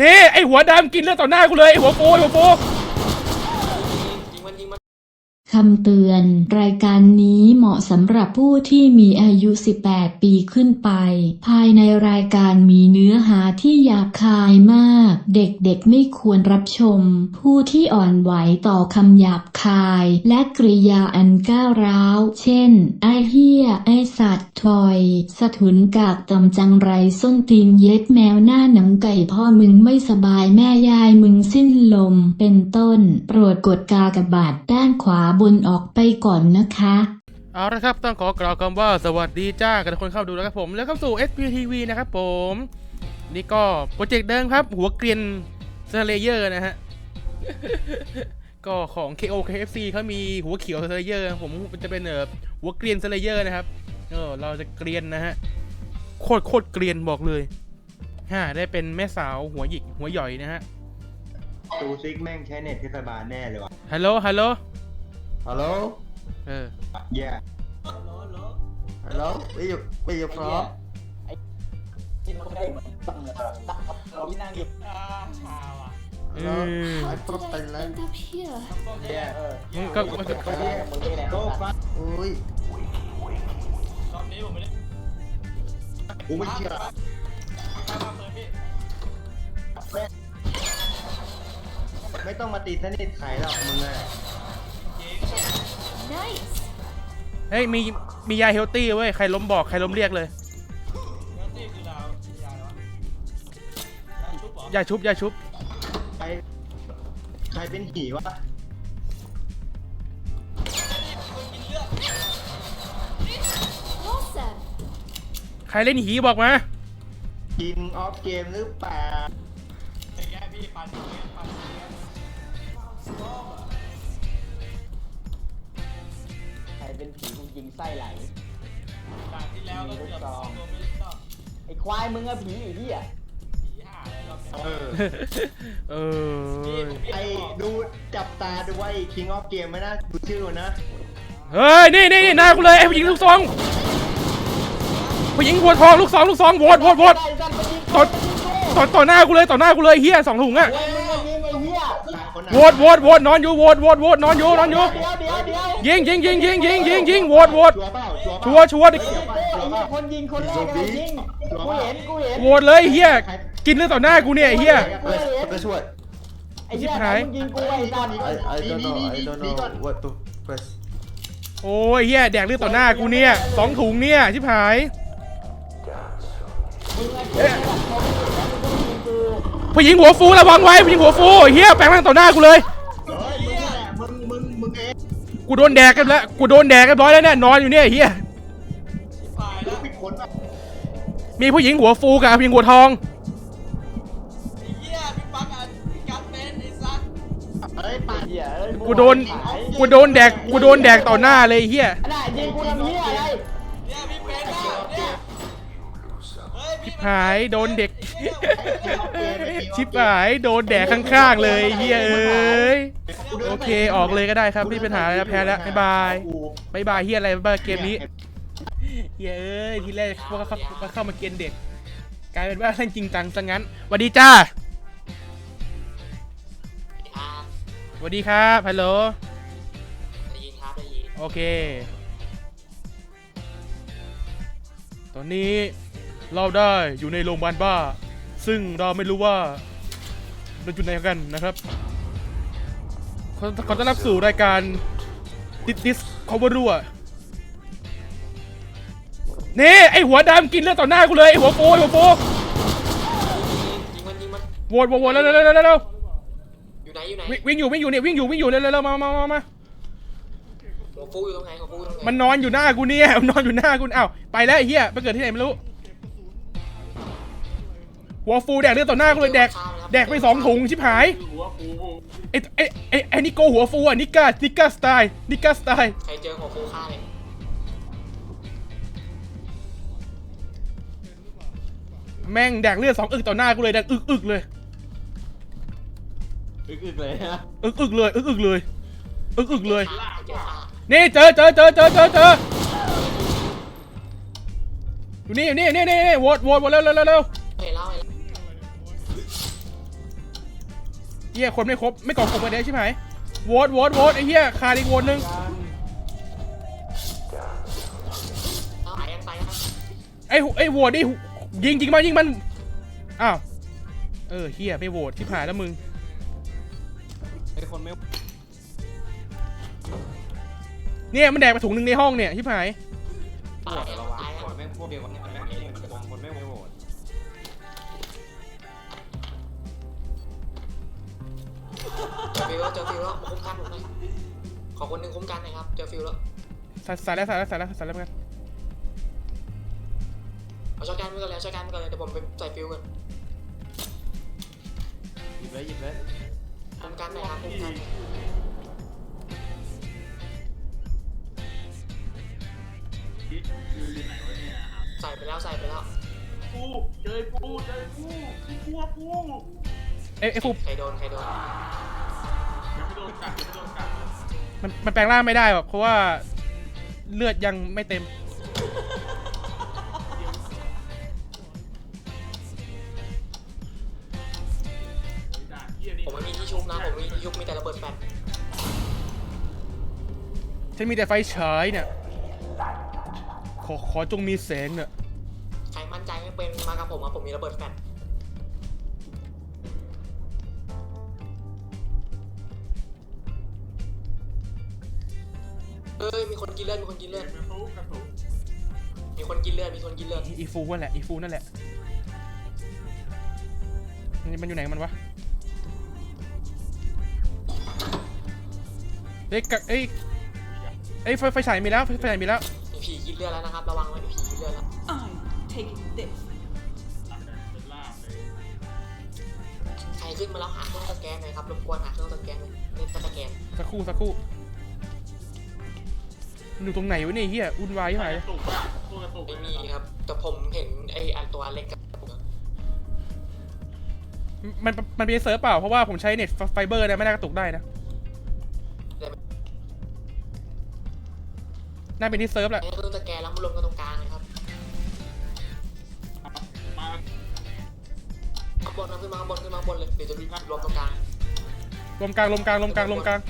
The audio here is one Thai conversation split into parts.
นี่ไอหัวดำกินเลือดต่อหน้ากูเลยไอหัวโฟไอหัวโป คำเตือน รายการนี้เหมาะสำหรับผู้ที่มีอายุ 18 ปีขึ้นไป ภายในรายการมีเนื้อหาที่หยาบคายมาก เด็กๆไม่ควรรับชม ผู้ที่อ่อนไหวต่อคำหยาบคาย และกริยาอันก้าวร้าว เช่น ไอเฮียไอสัตว์ถอย สะทุนกากตำจังไรส้นตีนเย็ดแมวหน้าหนังไก่พ่อมึงไม่สบายแม่ยายมึงสิ้นลม เป็นต้น โปรดกดกากบาทด้านขวาบนออกไปก่อนนะคะ เอาละครับต้องขอกล่าวคำว่าสวัสดีจ้ากับทุกคนเข้าดูแล้วครับผมแล้วเข้าสู่ SPTV นะครับผม นี่ก็โปรเจกต์เดิมครับ หัวเกรียนเซเลเยอร์นะฮะ ก็ของ KO KFC เขามีหัวเขียวเซเลเยอร์ผมจะเป็นเออหัวเกรียนเซเลเยอร์นะครับเออเราจะเกรียนนะฮะโคตรโคตรเกรียนบอกเลยฮ่าได้เป็นแม่สาวหัวหยิกหัวหย่อยนะฮะ ตูซิกแม่งใช้เน็ตเทศบาลแน่เลยว่ะฮัลโหลฮัลโหล ฮัลโหลเออแย่ฮัลโหลไปอยู่ไปอยู่พร้อมที่มันได้เหมือนตั้งเราที่นั่งอยู่อืมไอ้โปรไตแลนด์แย่เอออืมก็ก็ก็ก็แย่มึงนี่แหละโก้ฟัดอุ้ยกูไม่เชื่อไม่ต้องมาตีสนิทไข่หรอกมึงอะ เฮ้ยมีมียาเฮลตี้เว้ยใครล้มบอกใครล้มเรียกเลยยาชุบยาชุบใครใครเป็นหีวะใครเล่นหีบอกมากินออฟเกมหรือเปล่าใครเป็นผีกูยิงไส้ไหลมีลูกซองไอ้ควายมึงอะผีไอ้เหี้ยเออ เออ ไอ้ดูจับตาดูไว้คิงออฟเกมไม่น่าดูชื่อนะ เฮ้ย นี่นี่นี่หน้ากูเลยไอ้ผู้หญิงลูกซอง ผู้หญิงหัวทองลูกซองลูกซองโหวตโหวตโหวตไอ้สัตว์มันยิงต่อต่อต่อหน้ากูเลยต่อหน้ากูเลยเฮียสองถุงอะไอ้มึงอะยิ โหวตโหวตโหวตนอนอยู่โหวตโหวตโหวตนอนอยู่นอนอยู่เดี๋ยวเดี๋ยวเดี๋ยวยิงยิงยิงยิงยิงยิงยิงโหวตโหวตชัวร์เปล่าชัวร์เปชัล่าวร์ชัวร์ดิไอ้เหี้ยคนยิงคนแรกอะไรยิงกูเห็นกูเห็นโหวตเลยเฮียกินเลือดต่อหน้ากูเนี่ยไอ้เฮียกูเห็น Press what? ไอ้เหี้ยชิบหายมึงยิงกูไอ้สัตว์ I, I don't know. I don't know what to press. โอ้ยเฮียแดกเลือดต่อหน้ากูเนี่ยสองถุงเนี่ยชิบหายมึงอะเหี้ยมึงก็ยิงกู ผู้หญิงหัวฟูระวังไว้ผู้หญิงหัวฟูเฮียแปลงร่างต่อหน้ากูเลยเฮ้ยมึงนี่แหละมึงมึงมึงเองกูโดนแดกกันแล้วกูโดนแดกกันร้อยแล้วเนี่ยนอนอยู่เนี่ยเฮียมึงปิดขนแบบมีผู้หญิงหัวฟูกับผู้หญิงหัวทองเฮ้ยปาดเหี้ยเอ้ยกูโดนกูโดนแดกกูโดนแดกต่อหน้าเลยเฮียอันน่ะยิงกูทำเหี้ หายโดนเด็ก ชิบหายโดนแดกข้างๆเลยเฮียเอ้ยโอเคออกเลยก็ได้ครับไม่มีปัญหาอะไรแล้วแพ้แล้วบ๊ายบายบ๊ายบายเฮียอะไรบ๊ายบายเกมนี้เฮียเอ้ยทีแรกว่าเขาเขาเข้ามาเกณฑ์เด็ก กลายเป็นว่าเล่นจริงจังซะงั้นสวัสดีจ้าอ่าสวัสดีครับฮัลโหลได้ยินครับได้ยินโอเค ตอนนี้ เราได้อยู่ในโรงพยาบาลบ้า ซึ่งเราไม่รู้ว่าเราอยู่ไหนกันนะครับขอขอต้อนรับสู่รายการดิสดิสคอเวอร์รัวนี่ ไอหัวดำกินเลือดต่อหน้ากูเลย ไอหัวโฟไอหัวโฟยิงมันยิงมันโหวตโหวตโหวตเร็วเร็วเร็วเร็วเร็วอยู่ไหนอยู่ไหนวิ่งวิ่งอยู่วิ่งอยู่เนี่ยวิ่งอยู่วิ่งอยู่เร็วเร็วเร็วมามามามาหัวฟูอยู่ตรงไหนหัวฟูอยู่ตรงไหนมันนอนอยู่หน้ากูเนี่ยมันนอนอยู่หน้ากูอ้าวไปแล้วไอ้เหี้ยไปเกิดที่ไหนไม่รู้ หัวฟูแดกเลือดต่อหน้ากูเลยแดกแดกไปสองถุงชิบหายไอ้ไอ้ไอ้ไอ้นิโกหัวฟูอะนิก้านิก้าสไตล์นิก้าสไตล์ใครเจอหัวฟูฆ่าเลยแม่งแดกเลือดสองอึกต่อหน้ากูเลยแดกอึกอึกเลยอึกๆเลยฮะอึกอึกเลยอึกอึกเลยอึกอึกเลยฆ่าเจอฆ่านี่เจอเจอเจอเจอเจอเจออยู่นี่อยู่นี่นี่นี่นี่โหวตโหวตโหวตเร็วเร็วเร็ว เฮียคนไม่ครบไม่ก่อกลุ่มกันเด้ใช่ไหมโหวตโหวตโหวตไอ้เฮียขาดอีกโหวตหนึงเอาตายยังตายยังไอ้ไอ้โหวตดิยิงจริงมายิงมันอ้าวเออเฮียไม่โหวตที่ผ่านแล้วมึงไอ้คนไม่เนี่ยมันแดกไปถุงหนึ่งในห้องเนี่ยที่ผ่านตายยังระวังตายยังคนแม่งพวกเดียวกันแม่งเอง ฟิวแล้วเจอฟิวแล้วมาคุ้มกันผมหน่อยขอคนหนึ่งคุ้มกันหน่อยครับเจอฟิวแล้วใส่ใส่แล้วใส่แล้วใส่แล้วใส่แล้วเหมือนกันเอาช็อตกันไปก่อนเลยเอาช็อตกันไปก่อนเลยเดี๋ยวผมไปใส่ฟิวกันหยิบเลยหยิบเลยคุ้มกันหน่อยครับคุ้มกันใส่ไปแล้วใส่ไปแล้วไอ้ไอ้ฟูใครโดนใครโดน มันมันแปลงร่างไม่ได้หรอกเพราะว่าเลือดยังไม่เต็มผมไม่มีที่ชุบนะ ผมมีที่ชุบมีแต่ระเบิดแฟลชฉันมีแต่ไฟฉายเนี่ย ขอขอจงมีแสงเนี่ย ใครมั่นใจไม่เป็นมากับผมอะผมมีระเบิดแฟลช เอ้ยมีคนกินเลือดมีคนกินเลือดมีคนกินเลือดมีคนกินเลือดอีฟูนั่นแหละอีฟูนั่นแหละมันมันอยู่ไหนของมันวะเอ้ยกะเอ้ยเอ้ยไฟไฟฉายมีแล้วไฟไฟฉายมีแล้วมีผีกินเลือดแล้วนะครับระวังไว้มีผีกินเลือดแล้ว I'm taking this. ใครขึ้นมาแล้วหาเครื่องสแกนหน่อยครับรบกวนหาเครื่องสแกนหน่อยเล่นสแกนสักครู่สักครู่มัน อยู่ตรงไหนวะเนี่ยเฮียอุ่นวายที่ไหนไม่มีครับ แต่ผมเห็นไอ้อันตัวเล็กกับผมมันมันเป็นเซิร์ฟเปล่าเพราะว่าผมใช้เน็ตไฟเบอร์นะไม่น่ากระตุกได้นะน่าเป็นที่เซิร์ฟแหละไอ้เครื่องสแกนแล้วมารวมกันตรงกลางนะครับข้างบนนะขึ้นมาข้างบนขึ้นมาข้างบนเลยเดี๋ยวจะรวมตรงกลางลมกลางลมกลางลมกลางลมกลาง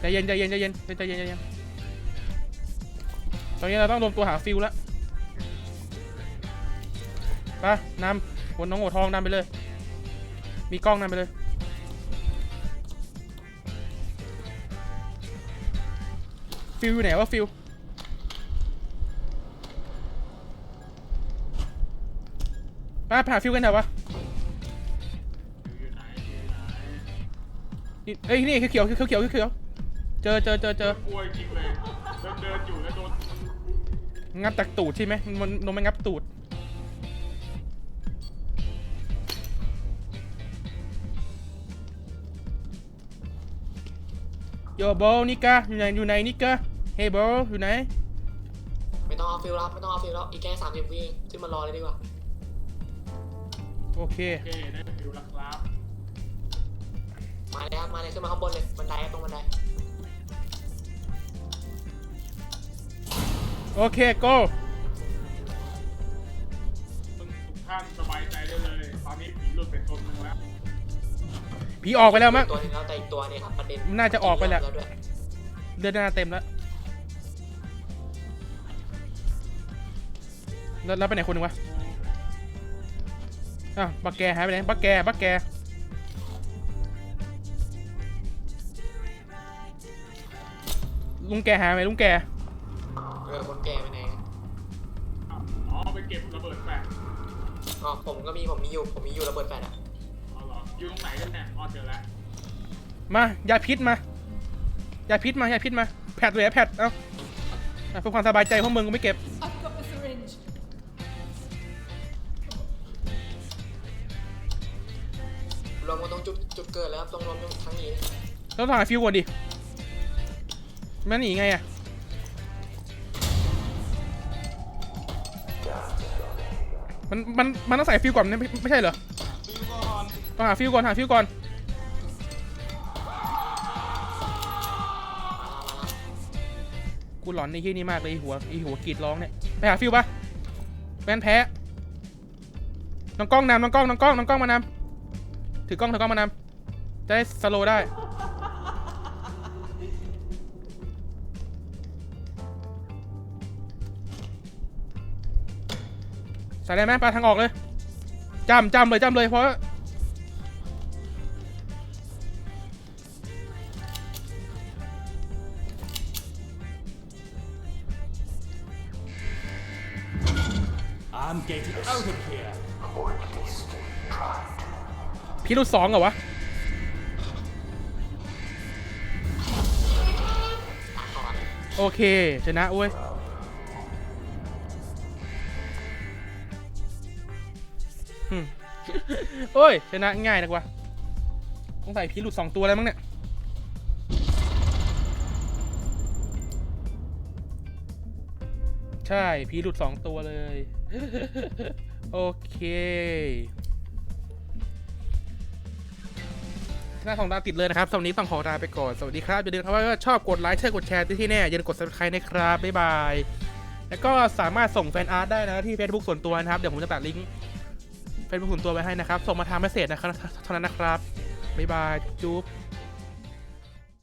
ใจเย็นใจเย็นใจเย็นใจเย็นใจเย็นตอนนี้เราต้องรวมตัวหาฟิลแล้วไปนำคนน้องหัวทองนำไปเลย มีกล้องนำไปเลย ฟิลอยู่ไหนวะฟิลไปไปหาฟิวกันเถอะวะ นี่เอ้ยนี่เขียวเขียวเขียวเขียวเขียวเจอเจอเจอเจอ กลัวจริงเลยเดินเดินอยู่แล้วโดนงับจากตูดใช่ไหมมันนมมันงับตูด โยโบนิกาอยู่ไหนอยู่ไหนนิกาเฮ้ยโบอยู่ไหน ไม่ต้องเอาฟิลแล้วไม่ต้องเอาฟิลแล้วอีกแค่สามสิบวิเองขึ้นมารอเลยดีกว่า โอเค โอเคได้ฟิวแล้วครับ มาเลยครับมาเลยขึ้นมาข้างบนเลยบันไดตรงบันไดโอเค go ทุกท่านสบายใจได้เลยตอนนี้ผีหลุดไปตนหนึ่งแล้วผีออกไปแล้วมั้ง ตัวหนึงแล้วแต่อีกตัวเนี่ยครับประเด็นน่าจะออกไปแล้ว ด้วยเลือดหน้าเต็มแล้ว แล้วแล้วไปไหนคนหนึ่งวะ อ้าวบักแกหายไปไหนบักแกบักแก ลุงแกหายไปไหนลุงแกเออคนแก่ไปไหนอ๋อไปเก็บระเบิดแฟลชอ๋อผมก็มีผมมีอยู่ผมมีอยู่ระเบิดแฟลชอะเอาเหรออยู่ตรงไหนกันเนี่ยอ๋อเจอแล้วมายาพิษมายาพิษมายาพิษมาแผดเลยแผดเอ้าอะเพื่อความสบายใจพวกมึงกูไม่เก็บ I've got the syringe. รวมกันตรงจุดจุดเกิดแล้วครับตรงรวมตรงทั้งนี้ ต้องหาฟิวก่อนดิ แม่หนีไงอะมันมันมันต้องใส่ฟิวก่อนไม่ไม่ใช่เหรอฟิวก่อนต้องหาฟิวก่อนหาฟิวก่อนกูหลอนในที่นี่มากเลยหัวไอหัวกรีดร้องเนี่ยไปหาฟิวปะแมนแพ้น้องกล้องนำน้องกล้องน้องกล้องน้องกล้องมานำถือกล้องถือกล้องมานำจะได้สโลได้ ใส่ได้ไหมปลาทางออกเลยจำจำเลยจำเลยเพราะพี่รุ่นสองเหรอวะโอเค ชนะเว้ย โอ้ยชนะง่ายนักวะต้องใส่พีหลุดสองตัวแล้วมั้งเนี่ย ใช่พีหลุดสองตัวเลย โอเคหน้าของดาวติดเลยนะครับสำหรับนนี้ต้องขอลาไปก่อน สวัสดีครับ อย่าลืมครับว่าชอบกดไลค์ใช่กดแชร์ที่ที่แน่ อย่าลืมกด subscribe นะครับ บ๊ายบาย แล้วก็สามารถส่งแฟนอาร์ตได้นะที่ Facebook ส่วนตัวนะครับ เดี๋ยวผมจะตัดลิงก์ Facebook ส่วนตัวไว้ให้นะครับ ส่งมาทางเมสเซจนะครับเท่านั้นนะครับบ๊ายบายจุ๊บ